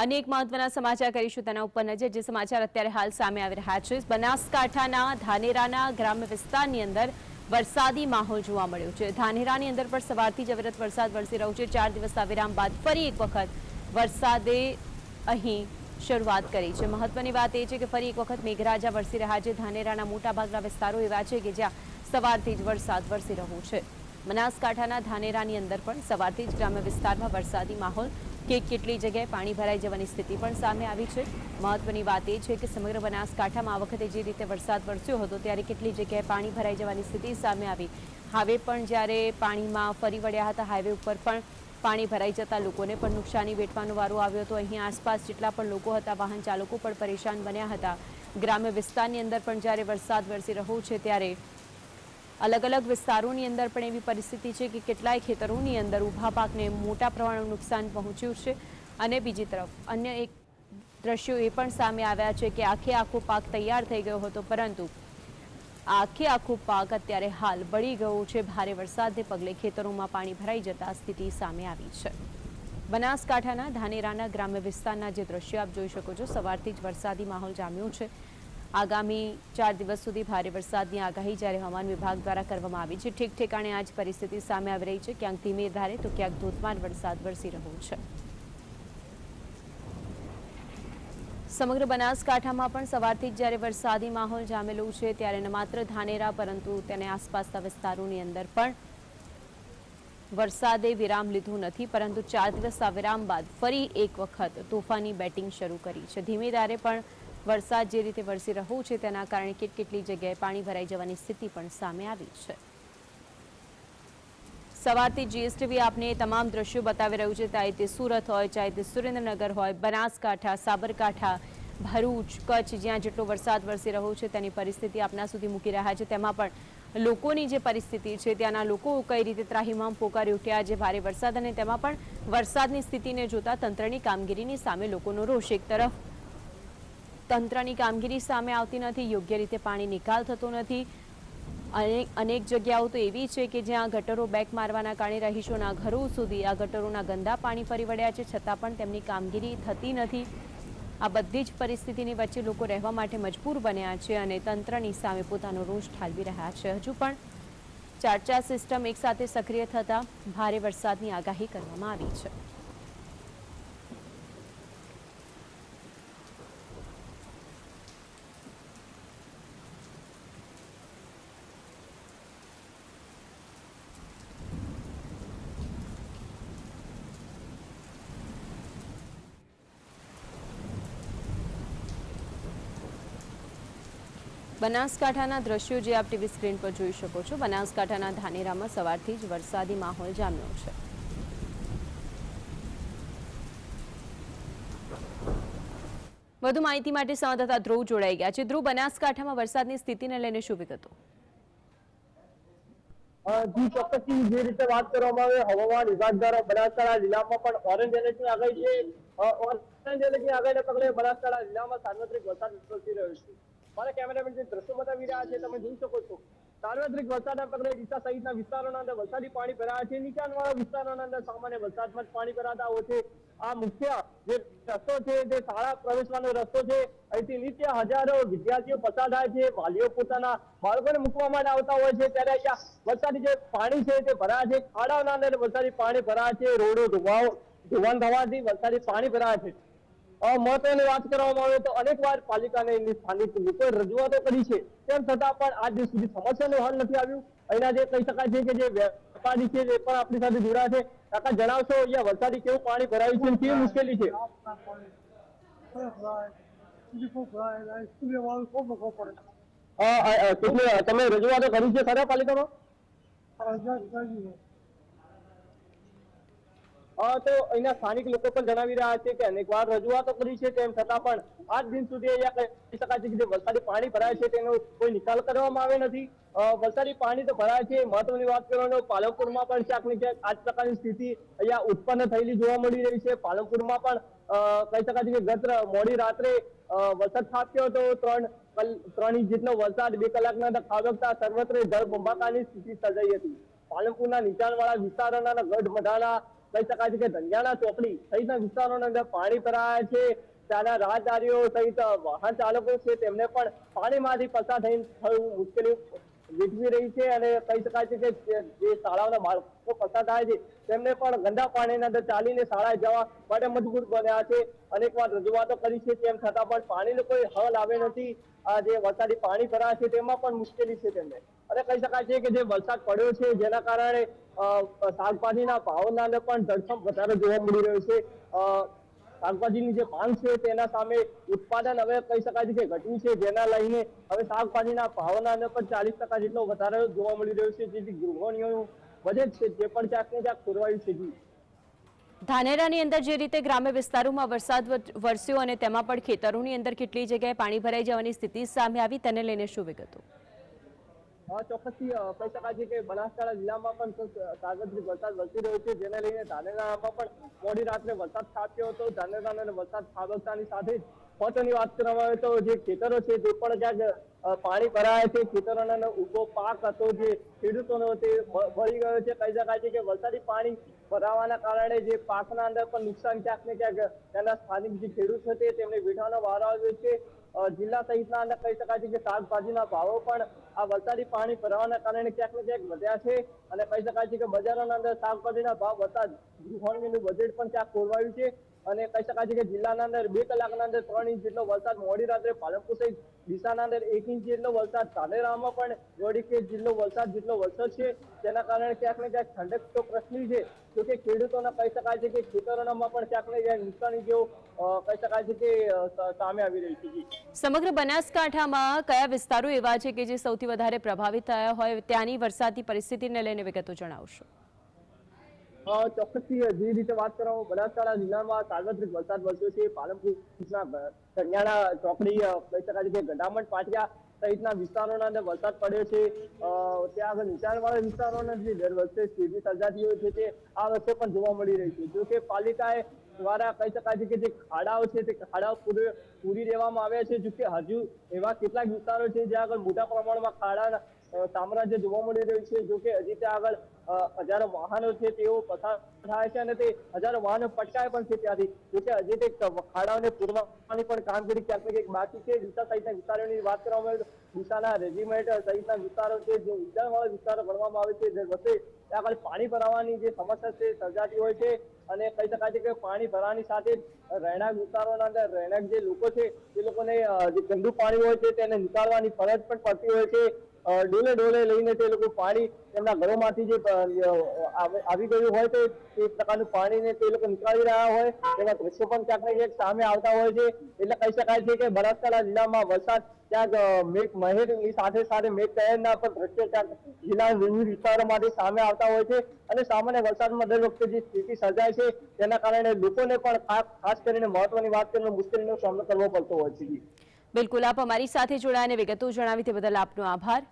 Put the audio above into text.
અનેક મહત્વના સમાચાર કરીશું તેના ઉપર નજર, જે સમાચાર અત્યારે હાલ સામે આવી રહ્યા છે. બનાસકાંઠાના ધાનેરાના ગ્રામ્ય વિસ્તારની અંદર વરસાદી માહોલ જોવા મળ્યો છે. ધાનેરાની અંદર પણ સવારથી જ અવિરત વરસાદ વરસી રહ્યો છે. ચાર દિવસના વિરામ બાદ ફરી એક વખત વરસાદે અહીં શરૂઆત કરી છે. મહત્વની વાત એ છે કે ફરી એક વખત મેઘરાજા વરસી રહ્યા છે. ધાનેરાના મોટાભાગના વિસ્તારો એવા છે કે જ્યાં સવારથી જ વરસાદ વરસી રહ્યો છે. બનાસકાંઠાના ધાનેરાની અંદર પણ સવારથી જ ગ્રામ્ય વિસ્તારમાં વરસાદી માહોલ કે કેટલી જગ્યાએ પાણી ભરાઈ જવાની સ્થિતિ પણ સામે આવી છે. મહત્વની વાત એ છે કે સમગ્ર બનાસકાંઠામાં આ વખતે જે રીતે વરસાદ વરસ્યો હતો, ત્યારે કેટલી જગ્યાએ પાણી ભરાઈ જવાની સ્થિતિ સામે આવી. હાઈવે પણ જ્યારે પાણીમાં ફરી વળ્યા હતા, હાઈવે ઉપર પણ પાણી ભરાઈ જતા લોકોને પણ નુકસાની વેઠવાનો વારો આવ્યો હતો. અહીં આસપાસ જેટલા પણ લોકો હતા, વાહન ચાલકો પણ પરેશાન બન્યા હતા. ગ્રામ્ય વિસ્તારની અંદર પણ જ્યારે વરસાદ વરસી રહ્યો છે, ત્યારે અલગ અલગ વિસ્તારોની અંદર પણ એવી પરિસ્થિતિ છે કે કેટલાય ખેતરોની અંદર ઊભા પાકને મોટા પ્રમાણમાં નુકસાન પહોંચ્યું છે. અને બીજી તરફ, અન્ય એક દ્રશ્યો એ પણ સામે આવ્યા છે કે આખે આખો પાક તૈયાર થઈ ગયો હતો, પરંતુ આખે આખો પાક અત્યારે હાલ બળી ગયો છે. ભારે વરસાદને પગલે ખેતરોમાં પાણી ભરાઈ જતા સ્થિતિ સામે આવી છે. બનાસકાંઠાના ધાનેરાના ગ્રામ્ય વિસ્તારના જે દ્રશ્યો આપ જોઈ શકો છો, સવારથી જ વરસાદી માહોલ જામ્યો છે. આગામી ચાર દિવસ સુધી ભારે વરસાદની આગાહી જ્યારે હવામાન વિભાગ દ્વારા કરવામાં આવી છે, ઠીક ઠેકાણે આ જ પરિસ્થિતિ સામે આવી રહી છે. ક્યાંક ધીમે ધારે તો ક્યાંક ધોધમાર વરસાદ વરસી રહ્યો છે. સમગ્ર બનાસકાંઠામાં પણ સવારથી જ જ્યારે વરસાદી માહોલ જામેલો છે, ત્યારે ન માત્ર ધાનેરા, પરંતુ તેને આસપાસના વિસ્તારોની અંદર પણ વરસાદે વિરામ લીધું નથી, પરંતુ ચાર દિવસના વિરામ બાદ ફરી એક વખત તોફાની બેટિંગ શરૂ કરી છે. ધીમે ધારે પણ વરસાદ જે રીતે વરસી રહ્યો છે તેના કારણે કેટકેટલી જગ્યાએ પાણી ભરાઈ જવાની સ્થિતિ પણ સામે આવી છે. સવારથી જીએસટીવી આપને તમામ દ્રશ્યો બતાવી રહ્યું છે, ચાહે તે સુરત હોય, ચાહે તે સુરેન્દ્રનગર હોય, બનાસકાંઠા, સાબરકાંઠા, ભરૂચ, કચ્છ, જ્યાં જેટલો વરસાદ વરસી રહ્યો છે તેની પરિસ્થિતિ આપના સુધી મૂકી રહ્યા છે. તેમાં પણ લોકોની જે પરિસ્થિતિ છે, ત્યાંના લોકો કઈ રીતે ત્રાહિમામ પોકારી ઉઠ્યા? જે ભારે વરસાદ અને તેમાં પણ વરસાદની સ્થિતિને જોતા તંત્રની કામગીરીની સામે લોકોનો રોષ. એક તરફ તંત્રની કામગીરી સામે આવતી નથી, યોગ્ય રીતે પાણી નિકાલ થતો નથી. અનેક અનેક જગ્યાઓ તો એવી છે કે જ્યાં ગટરો બેક મારવાના કારણે રહીશોના ઘરો સુધી આ ગટરોના ગંદા પાણી ફરી વળ્યા છે, છતાં પણ તેમની કામગીરી થતી નથી. આ બધી જ પરિસ્થિતિની વચ્ચે લોકો રહેવા માટે મજબૂર બન્યા છે અને તંત્રની સામે પોતાનો રોષ ઠાલવી રહ્યા છે. હજુ પણ ચાર ચાર સિસ્ટમ એકસાથે સક્રિય થતાં ભારે વરસાદની આગાહી કરવામાં આવી છે. બનાસકાંઠાના દ્રશ્યો જે આપ ટીવી સ્ક્રીન પર જોઈ શકો છો. બનાસકાંઠાના ધાનેરામાં સવારથી જ વરસાદી માહોલ જામ્યો છે. વધુ માહિતી માટે સંવાદદાતા ધ્રુવ જોડાઈ ગયા છે. ધ્રુવ, બનાસકાંઠામાં વરસાદની સ્થિતિને લઈને શું વિગતો? જી, ચોક્કસથી જે રીતે વાત કરવામાં આવે, હવામાન વિભાગ દ્વારા બનાસકાંઠા જિલ્લામાં પણ ઓરેન્જ એલર્ટની આગાહી છે. ઓરેન્જ એલર્ટની આગાહીને પગલે બનાસકાંઠા જિલ્લામાં સાર્વત્રિક વરસાદ વરસી રહ્યો છે. મારા કેમેરામેન જે દ્રશ્યો બતાવી રહ્યા છે, તમે જોઈ શકો છો. સાર્વત્રિક વરસાદના પગલે ડીસા સહિતના વિસ્તારોના અંદર વરસાદી પાણી ભરાયા છે. નીચાણવાળા વિસ્તારોના અંદર સામાન્ય વરસાદમાં જ પાણી ભરાતા હોય છે. આ મુખ્ય જે રસ્તો છે, જે શાળા પ્રવેશવાનો રસ્તો છે, અહીંથી નીચે હજારો વિદ્યાર્થીઓ પસાર થાય છે. વાલીઓ પોતાના બાળકોને મૂકવા માટે આવતા હોય છે. ત્યારે અહીંયા વરસાદી જે પાણી છે, તે ભરાય છે. ખાડાઓના અંદર વરસાદી પાણી ભરાય છે. રોડો ધોવાઓ ધોવાણ થવાથી વરસાદી પાણી ભરાય છે. મહત્વની વાત કરવામાં આવે તો અનેક વાર પાલિકાને એની સ્થાનિક લોકોએ રજૂઆતો કરી છે. તેમ છતાં પણ આજ દિવસ સુધી સમસ્યાનું હલ નથી આવ્યું. અહીંના જે કહી શકાય છે કે જે વેપારી છે જે પણ આપણી સાથે જોડાયા છે. કાકા, જણાવશો અહીંયા વરસાદી કેવું પાણી ભરાયું છે કેવી મુશ્કેલી છે? તમે રજૂઆતો કરી છે ખરા પાલિકામાં? તો અહીંના સ્થાનિક લોકો પણ જણાવી રહ્યા છે કે અનેક વાર રજૂઆતો કરી છે તેમ છતાં પણ આજ દિન સુધી અહીંયા કહી શકાય છે કે જે વરસાદી પાણી ભરાય છે તેનો કોઈ નિકાલ કરવામાં આવે નથી. વરસાદી પાણી તો ભરાય છે. મહત્વની વાત કરવાનો પાલનપુરમાં પણ ક્યાંક ને ક્યાંક આ પ્રકારની સ્થિતિ અહીંયા ઉત્પન્ન થયેલી જોવા મળી રહી છે. પાલનપુરમાં પણ કહી શકાય છે કે ગત મોડી રાત્રે વરસાદ ખાબક્યો હતો. ત્રણ ત્રણ ઇંચ જેટલો વરસાદ, બે કલાકના ખાબકતા સર્વત્ર જળબંબાકારની સ્થિતિ સર્જાઈ હતી. પાલનપુરના નીચાણવાળા વિસ્તારોના ગઢ મઢાના કહી શકાય છે કે ધંધિયાણા ચોપડી સહિતના વિસ્તારોની અંદર પાણી ભરાયા છે. ત્યાંના રાહદારીઓ સહિત વાહન ચાલકો છે તેમને પણ પાણીમાંથી પસાર થઈને થયું મુશ્કેલી વેઠવી રહી છે અને કહી શકાય છે કે જે શાળાઓના બાળકો પસાર થાય છે તેમને પણ ગંદા પાણીના અંદર ચાલીને શાળાએ જવા માટે મજબૂર બન્યા છે. અનેક વાર રજૂઆતો કરી છે તેમ છતાં પણ પાણીનો કોઈ હલ આવે નથી. આ જે વરસાદી પાણી ભરાય છે તેમાં પણ મુશ્કેલી છે તેમને. અને કહી શકાય છે કે જે વરસાદ પડ્યો છે, જેના કારણે શાકભાજીના ભાવના પણ ધરખમ વધારો જોવા મળી રહ્યો છે. શાકભાજીની જે માંગ છે તેના સામે ઉત્પાદન હવે કહી શકાય છે કે ઘટ્યું છે, જેના લઈને હવે શાકભાજીના ભાવના અંદર પણ ચાલીસ ટકા જેટલો વધારો જોવા મળી રહ્યો છે, જેથી ગૃહિણીઓનું બજેટ છે તે પણ ક્યાંક ને ક્યાંક ખોરવાયું છે. ધાનેરાની અંદર જે રીતે ગ્રામ્ય વિસ્તારોમાં વરસાદ વરસ્યો અને તેમાં પણ ખેતરોની અંદર કેટલી જગ્યાએ પાણી ભરાઈ જવાની સ્થિતિ સામે આવી, તેને લઈને શું વિગતો? ચોક્કસથી કહી શકાય કે બનાસકાંઠા જિલ્લામાં પણ સતત વરસાદ વરસી રહ્યો છે જેને લઈને ધાનેરામાં પણ મોડી રાત્રે વરસાદ ખાબક્યો હતો. ધાનેરાના વરસાદ ખાબકતાની સાથે જ વાત કરવામાં આવે તો જે ખેતરો છે તે પણ અ, પાણી ભરાયા છે ખેતરોનો ઊભો પાક હતો જે ખેડૂતોનો તે ભળી ગયો છે. કહી શકાય છે કે વરસાદી પાણી ભરાવાના કારણે જે પાકના અંદર પણ નુકસાન ક્યાંક ને ક્યાંક ત્યાંના સ્થાનિક જે ખેડૂત છે તેમને વેઠવાનો વારો જિલ્લા સહિતના અંદર કહી શકાય છે કે શાકભાજીના ભાવો પણ આ વરસાદી પાણી ભરાવાના કારણે ક્યાંક ને ક્યાંક વધ્યા છે. અને કહી શકાય છે કે બજારોના અંદર શાકભાજીના ભાવ વધતા જ ગૃહિણીનું બજેટ પણ ક્યાંક ખોરવાયું છે. અને કહી શકાય છે કે જિલ્લાના અંદર બે કલાકના અંદર ત્રણ ઇંચ જેટલો વરસાદ મોડી રાત્રે પાલનપુર સહિત ડીસાના અંદર એક ઇંચ જેટલો વરસાદ ધાનેરામાં પણ દોઢ કે જિલ્લો વરસાદ જેટલો વરસાદ છે, તેના કારણે ક્યાંક ને ક્યાંક ઠંડક તો પ્રશ્ની છે. જોકે ખેડૂતોના કહી શકાય છે કે ખેતરોમાં પણ ક્યાંક ને ક્યાંક નુકસાની જેવો કહી શકાય છે કે સામે આવી રહી છે. સમગ્ર બનાસકાંઠામાં કયા વિસ્તારો એવા છે કે જે સૌથી વધારે પ્રભાવિત થયા હોય, ત્યાંની વરસાદની પરિસ્થિતિને લઈને વિગતો જણાવશો? ચોક્કસથી જે રીતે વાત કરવામાં બનાસકાંઠા જિલ્લામાં સાર્વત્રિક વરસાદ વરસ્યો છે. પાલનપુરના કન્યાણા ચોકડી કહી શકાય કે ગઢામણ, પાટિયા સહિતના વિસ્તારોના અંદર વરસાદ પડ્યો છે. ત્યાં આગળ નીચાણવાળા વિસ્તારોના જે દર વર્ષે સ્થિતિ સર્જાતી હોય છે તે આ વર્ષે પણ જોવા મળી રહી છે. જો કે પાલિકાએ દ્વારા કહી શકાય છે કે જે ખાડાઓ છે તે ખાડાઓ પૂરી દેવામાં આવ્યા છે. જો કે હજુ એવા કેટલાક વિસ્તારો છે જ્યાં આગળ મોટા પ્રમાણમાં ખાડાના સામ્રાજ્ય જોવા મળી રહ્યું છે. જો કે હજી ત્યાં આગળ હજારો વાહનો છે, તેઓ પસાર થાય છે અને તે હજારો વાહનો પટકાય પણ છે ત્યાંથી. જોકે હજી તે ખાડાઓને પૂરવાની પણ કામગીરી ક્યાંક ને ક્યાંક બાકી છે. ડીસા સહિતના વિસ્તારોની વાત કરવામાં આવે તો ડીસાના રેજિમેન્ટ સહિતના વિસ્તારો છે, જે ઉદ્યાનવાળા વિસ્તારો ગણવામાં આવે છે. જે વર્ષે ત્યાં આગળ પાણી ભરાવાની જે સમસ્યા છે, સર્જાતી હોય છે અને કહી શકાય છે કે પાણી ભરાવાની સાથે રહેણાંક વિસ્તારોના અંદર રહેણાંક જે લોકો છે તે લોકોને જે ગંદુ પાણી હોય છે તેને નીકાળવાની ફરજ પણ પડતી હોય છે. ડોલે ડોલે લઈને તે લોકો પાણી તેમના ઘરોમાંથી જે આવી ગયું હોય તે તે પ્રકારનું પાણીને તે લોકો નીકાળી રહ્યા હોય. તેના દ્રશ્યો પણ ક્યાંક ને ક્યાંક સામે આવતા હોય છે. એટલે કહી શકાય છે કે બનાસકાંઠા જિલ્લામાં વરસાદ ક્યાંક મેક મહેરની સાથે સાથે મેઘ કહેરના પણ ભ્રષ્ટાચાર જિલ્લા વિવિધ વિસ્તારોમાંથી સામે આવતા હોય છે અને સામાન્ય વરસાદમાં દર વખતે જે સ્થિતિ સર્જાય છે તેના કારણે લોકોને પણ ખાસ કરીને મહત્વની વાત કરીને મુશ્કેલીનો સામનો કરવો પડતો હોય છે બિલકુલ, આપ અમારી સાથે જોડાઈને વિગતો જણાવી તે બદલ આપનો આભાર.